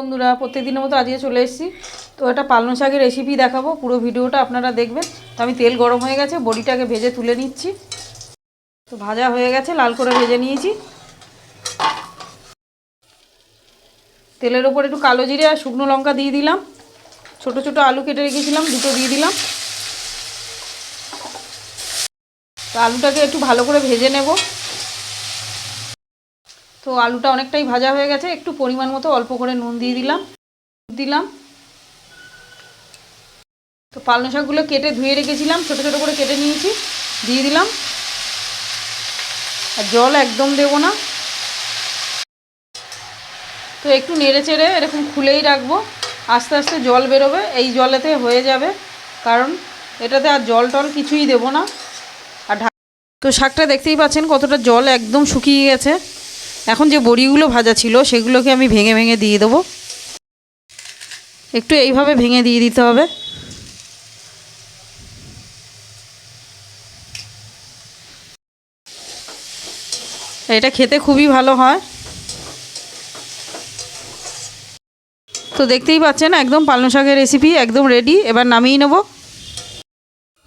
বন্ধুরা, প্রত্যেকদিনের মতো আজকে চলে এসেছি। তো এটা পালন শাকের রেসিপি দেখাবো, পুরো ভিডিওটা আপনারা দেখবেন। তো আমি তেল গরম হয়ে গেছে, বড়িটাকে ভেজে তুলে নিচ্ছি। তো ভাজা হয়ে গেছে, লাল করে ভেজে নিয়েছি। তেলের ওপর একটু কালো জিরে আর শুকনো লঙ্কা দিয়ে দিলাম। ছোট ছোট আলু কেটে রেখেছিলাম, দুটো দিয়ে দিলাম। তো আলুটাকে একটু ভালো করে ভেজে নেব। তো আলুটা অনেকটাই ভাজা হয়ে গেছে, একটু পরিমাণ মতো অল্প করে নুন দিয়ে দিলাম দিলাম। তো পালং শাকগুলো কেটে ধুয়ে রেখেছিলাম, ছোটো ছোটো করে কেটে নিয়েছি, দিয়ে দিলাম। আর জল একদম দেবো না। তো একটু নেড়ে চেড়ে এরকম খুলেই রাখব, আস্তে আস্তে জল বেরোবে, এই জলেতে হয়ে যাবে। কারণ এটাতে আর জল টল কিছুই দেবো না। আর তো শাকটা দেখতেই পাচ্ছেন কতটা জল একদম শুকিয়ে গেছে। এখন যে বড়িগুলো ভাজা ছিল, সেগুলোকে আমি ভেঙে ভেঙে দিয়ে দেবো। একটু এইভাবে ভেঙে দিয়ে দিতে হবে। এটা খেতে খুবই ভালো হয়। তো দেখতেই পাচ্ছেন, একদম পালং শাকের রেসিপি একদম রেডি এবার নামিয়ে নেব।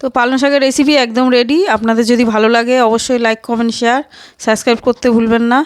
তো পালং শাকের রেসিপি একদম রেডি আপনাদের যদি ভালো লাগে, অবশ্যই লাইক কমেন্ট শেয়ার সাবস্ক্রাইব করতে ভুলবেন না।